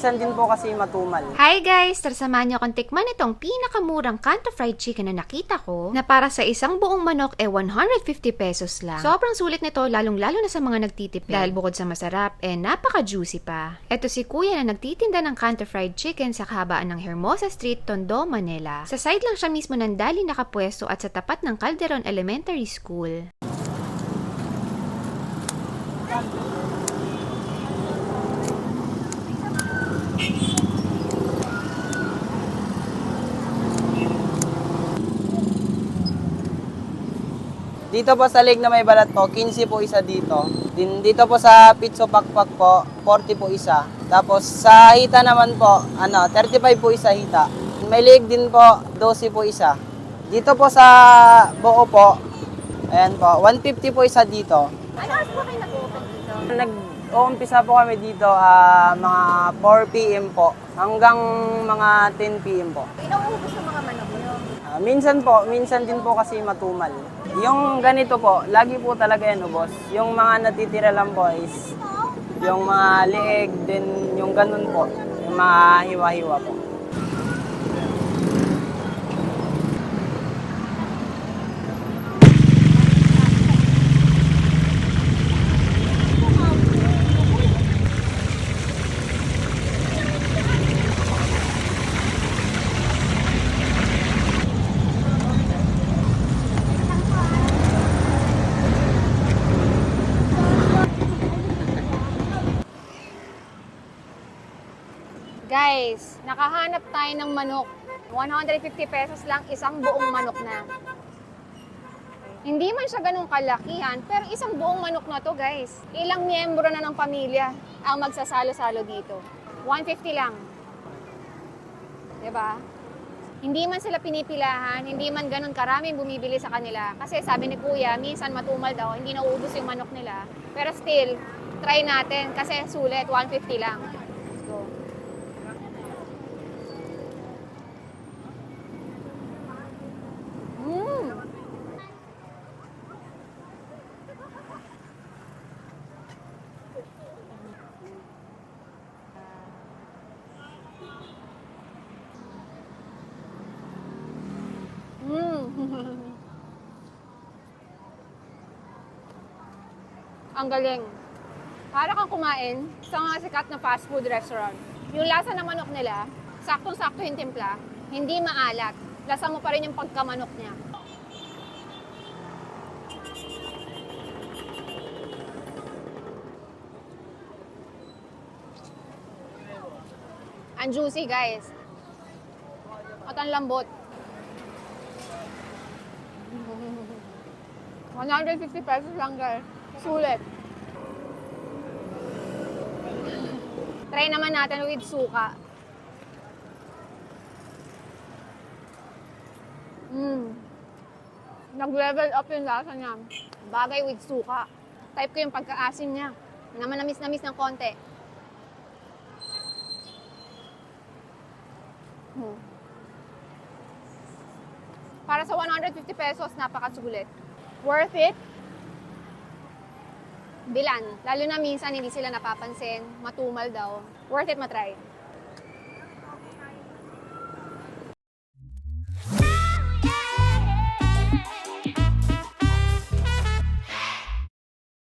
minsan din po kasi matumal. Hi guys! Tara samahan niyo akong tikman itong pinakamurang kanto fried chicken na nakita ko na para sa isang buong manok eh 150 pesos lang. Sobrang sulit nito lalong-lalo na sa mga nagtitipid dahil bukod sa masarap eh napaka-juicy pa. Ito si kuya na nagtitinda ng kanto fried chicken sa kahabaan ng Hermosa Street, Tondo, Manila. Sa side lang siya mismo ng dali nakapwesto at sa tapat ng Calderon Elementary School. Dito po sa leg na may balat po, 15 po isa dito. Din dito po sa pizzo pakpak po, 40 po isa. Tapos sa hita naman po, ano, 35 po isa hita. May leg din po, 12 po isa. Dito po sa buo po, ayan po, 150 po isa dito. Ano po kayo nag-open dito? Nag-uumpisa po kami dito ah, mga 4 p.m. po hanggang mga 10 p.m. po. Inuubos ng mga manok nyo. Ah, minsan po, minsan din po kasi matumal. Yung ganito po, lagi po talaga yan ubos. Yung mga natitira lang po is yung mga leeg, din yung ganun po. Yung mga hiwa-hiwa po. Guys, nakahanap tayo ng manok. 150 pesos lang isang buong manok na. Hindi man siya ganun kalakihan, pero isang buong manok na to, guys. Ilang miyembro na ng pamilya ang magsasalo-salo dito. 150 lang. ba? Hindi man sila pinipilahan, hindi man ganun karaming bumibili sa kanila. Kasi sabi ni Kuya, minsan matumal daw, hindi nauubos yung manok nila. Pero still, try natin kasi sulit, 150 lang. Let's go. Mm. Mm. Ang galing. Para kang kumain sa mga sikat na fast food restaurant. Yung lasa ng manok nila, saktong-sakto yung timpla, hindi maalat. Lasa mo pa rin yung pagkamanok niya. Ang juicy, guys. At ang lambot. 150 pesos lang, guys. Sulit. Try naman natin with suka. Mm. Nag-level up yung lasa niya. Bagay with suka. Type ko yung pagkaasim niya. Na manamis-namis ng konti. Hmm. Para sa 150 pesos, napakasulit. Worth it? Bilan. Lalo na minsan hindi sila napapansin. Matumal daw. Worth it matry.